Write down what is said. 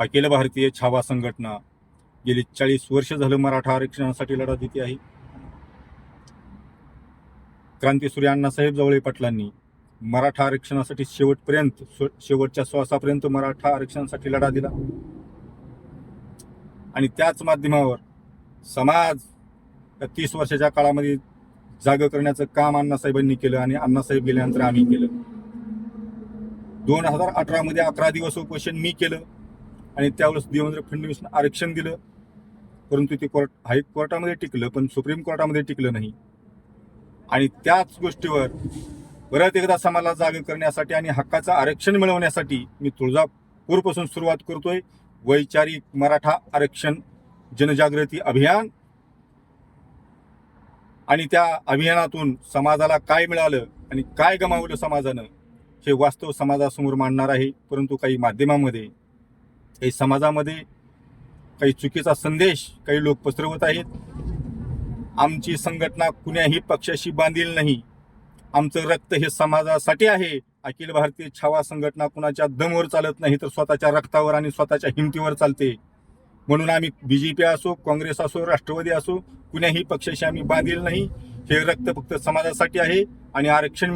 अखिल भारतीय छावा संघटना गेली चाळीस वर्ष झालं मराठा आरक्षणासाठी लढा देते आहे. क्रांतीसूर्य अण्णासाहेब जवळे पाटलांनी मराठा आरक्षणासाठी शेवटपर्यंत शेवटच्या श्वासापर्यंत मराठा आरक्षणासाठी लढा दिला. आणि त्याच माध्यमावर समाज तीस वर्षाच्या काळामध्ये जाग करण्याचं काम अण्णासाहेबांनी केलं आणि अण्णासाहेब गेल्यानंतर आम्ही केलं. दोन हजार अठरा मध्ये अकरा दिवस उपोषण मी केलं. आणि त्यावेळेस देवेंद्र फडणवीसनं आरक्षण दिलं. परंतु ते कोर्ट हायकोर्टामध्ये टिकलं पण सुप्रीम कोर्टामध्ये टिकलं नाही. आणि त्याच गोष्टीवर परत एकदा समाजाला जागे करण्यासाठी आणि हक्काचं आरक्षण मिळवण्यासाठी मी तुळजापूरपासून सुरुवात करतोय. वैचारिक मराठा आरक्षण जनजागृती अभियान. आणि त्या अभियानातून समाजाला काय मिळालं आणि काय गमावलं समाजानं हे वास्तव समाजासमोर मांडणार आहे. परंतु काही माध्यमामध्ये काही समाजामध्ये काही चुकीचा संदेश काही लोक पसरवत आहेत. आमची संघटना कुण्याही पक्षाशी बांधील नाही. आमचं रक्त हे समाजासाठी आहे. अखिल भारतीय छावा संघटना कुणाच्या दमवर चालत नाही तर स्वतःच्या रक्तावर आणि स्वतःच्या हिमतीवर चालते. म्हणून आम्ही बी जे पी असो काँग्रेस असो राष्ट्रवादी असो कुण्याही पक्षाशी आम्ही बांधील नाही. हे रक्त फक्त समाजासाठी आहे आणि आरक्षण